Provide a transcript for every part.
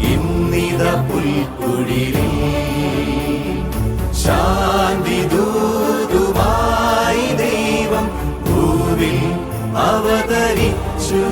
ഇന്നിത പുൽക്കുടിരിൽ. ശാന്തി ദൂതുമായി ദൈവം ഭൂവിൽ അവതരിച്ചു.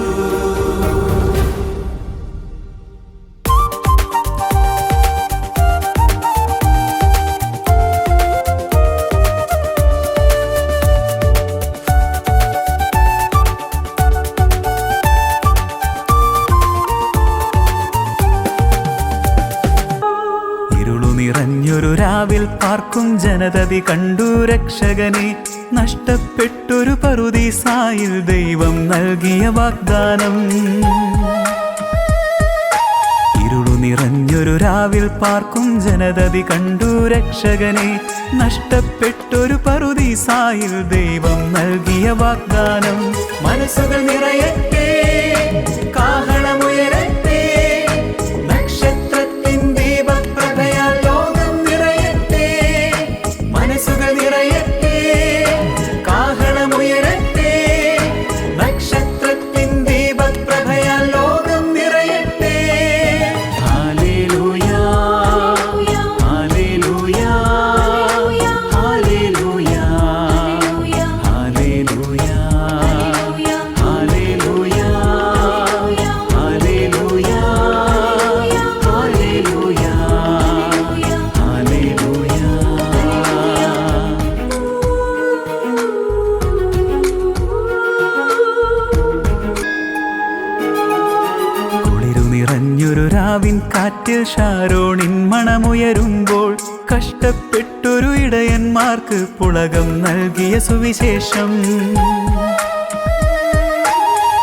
നിറഞ്ഞൊരു രാവിൽ പാർക്കും ജനതതി കണ്ടു രക്ഷകനെ. നഷ്ടപ്പെട്ടൊരു പറുദീസായിൽ ദൈവം നൽകിയ വാഗ്ദാനം. ഇരുളു നിറഞ്ഞൊരു രാവിൽ പാർക്കും ജനതതി കണ്ടു രക്ഷകനെ. നഷ്ടപ്പെട്ടൊരു പറുദീസായിൽ ദൈവം നൽകിയ വാഗ്ദാനം. മനസ്സുകൾ നിറയട്ടെ രാവിൻ കാറ്റിൽ ഷാരോണിൻ മണമുയരുമ്പോൾ കഷ്ടപ്പെട്ടൊരു ഇടയന്മാർക്ക് പുളകം നൽകിയ സുവിശേഷം.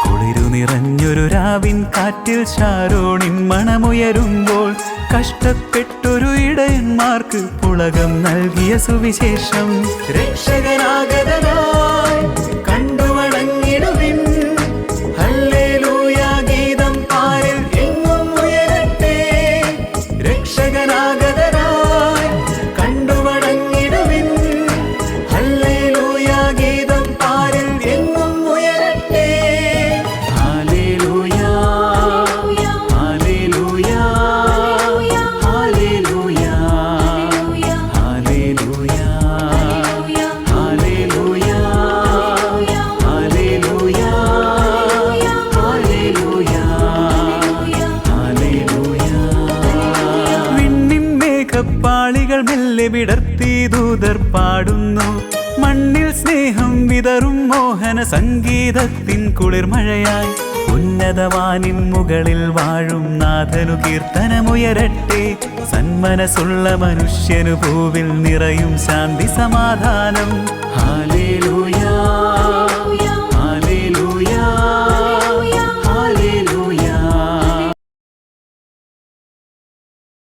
കുളിരു നിറഞ്ഞൊരു രാവിൻ കാറ്റിൽ ഷാരോണിൻ മണമുയരുമ്പോൾ കഷ്ടപ്പെട്ടൊരു ഇടയന്മാർക്ക് പുളകം നൽകിയ സുവിശേഷം. രക്ഷകനാഗതനായി മേഘപ്പാളികൾ മെല്ലെ വിടർത്തി ദൂതർ പാടുന്നു. മണ്ണിൽ സ്നേഹം വിതറും മോഹന സംഗീതത്തിൻ കുളിർമഴയായി ഉന്നതവാനിൻ മുകളിൽ വാഴും നാഥനു കീർത്തനമുയരട്ടെ. സന്മനസ്സുള്ള മനുഷ്യനു പൂവിൽ നിറയും ശാന്തി സമാധാനം. ഹാലേലൂയാ.